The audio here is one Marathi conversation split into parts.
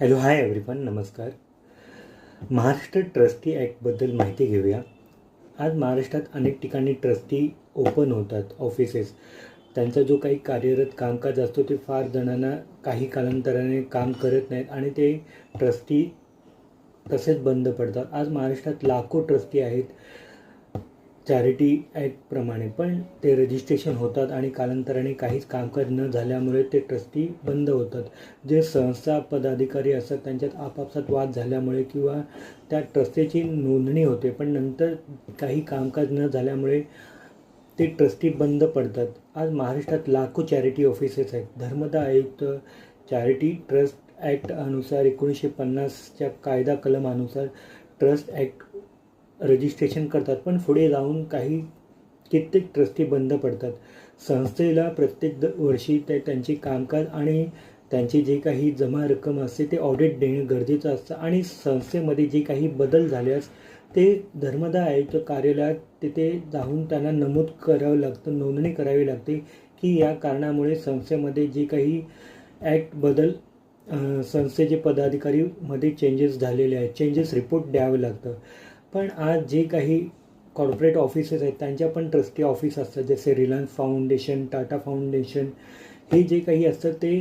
हॅलो हाय एव्हरीवन नमस्कार. महाराष्ट्र ट्रस्टी ॲक्टबद्दल माहिती घेऊया. आज महाराष्ट्रात अनेक ठिकाणी ट्रस्टी ओपन होतात ऑफिसेस त्यांचा जो काही कार्यरत कामकाज असतो ते फार जणांना काही कालांतराने काम करत नाहीत आणि ते ट्रस्टी तसेच बंद पडतात. आज महाराष्ट्रात लाखो ट्रस्टी आहेत. चॅरिटी ॲक्टप्रमाणे पण ते रजिस्ट्रेशन होतात आणि कालांतराने काहीच कामकाज न झाल्यामुळे ते ट्रस्टी बंद होतात. जे संस्था पदाधिकारी असतात त्यांच्यात आपापसात वाद झाल्यामुळे किंवा त्या ट्रस्टीची नोंदणी होते पण नंतर काही कामकाज न झाल्यामुळे ते ट्रस्टी बंद पडतात. आज महाराष्ट्रात लाखो चॅरिटी ऑफिसेस आहेत. धर्मदा आयुक्त चॅरिटी ट्रस्ट ॲक्ट अनुसार एकोणीसशे पन्नासच्या कायदा कलमानुसार ट्रस्ट ॲक्ट रजिस्ट्रेशन करतात पण पुढे जाऊन काही कित्येक ट्रस्टी बंद पडतात. संस्थेला प्रत्येक द वर्षी ते त्यांचे कामकाज आणि त्यांची जे काही जमा रक्कम असते ते ऑडिट देणं गरजेचं असतं आणि संस्थेमध्ये जे काही बदल झाल्यास ते धर्मदा आयुक्त कार्यालयात तिथे जाऊन त्यांना नमूद करावं लागतं नोंदणी करावी लागते की या कारणामुळे संस्थेमध्ये जे काही ॲक्ट बदल संस्थेचे पदाधिकारीमध्ये चेंजेस झालेले आहेत. चेंजेस रिपोर्ट द्यावं लागतं. पण आज जे काही कॉर्पोरेट ऑफिसेस आहेत त्यांच्या पण ट्रस्टी ऑफिस असतात जसे रिलायन्स फाउंडेशन टाटा फाउंडेशन हे जे काही असतं ते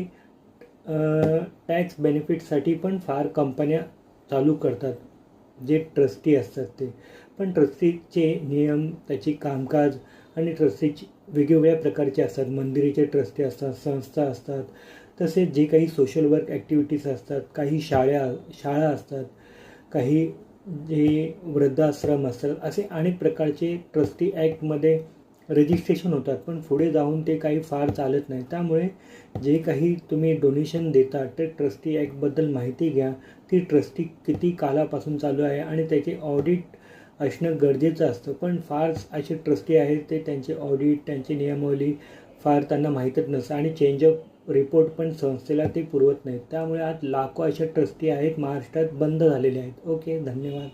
टॅक्स बेनिफिटसाठी पण फार कंपन्या चालू करतात जे ट्रस्टी असतात ते. पण ट्रस्टीचे नियम त्याची कामकाज आणि ट्रस्टीची वेगवेगळ्या प्रकारचे असतात मंदिराचे ट्रस्टी असतात संस्था असतात तसेच जे काही सोशल वर्क ॲक्टिव्हिटीज असतात काही शाळा शाळा असतात काही जे वृद्धाश्रम असतात असे अनेक प्रकारचे ट्रस्टी ॲक्टमध्ये रजिस्ट्रेशन होतात. पण पुढे जाऊन ते काही फार चालत नाही. त्यामुळे जे काही तुम्ही डोनेशन देता ते ट्रस्टी ॲक्टबद्दल माहिती घ्या. ती ट्रस्टी किती कालापासून चालू आहे आणि त्याचे ऑडिट असणं गरजेचं असतं. पण फार असे ट्रस्टी आहेत ते त्यांचे ऑडिट त्यांची नियमावली फार त्यांना माहीतच नसतं. आणि चेंज ऑफ रिपोर्ट पण संस्थेला ते पुरवत नाहीत. त्यामुळे आज लाखो अशा ट्रस्टी आहेत महाराष्ट्रात बंद झालेले आहेत. ओके धन्यवाद.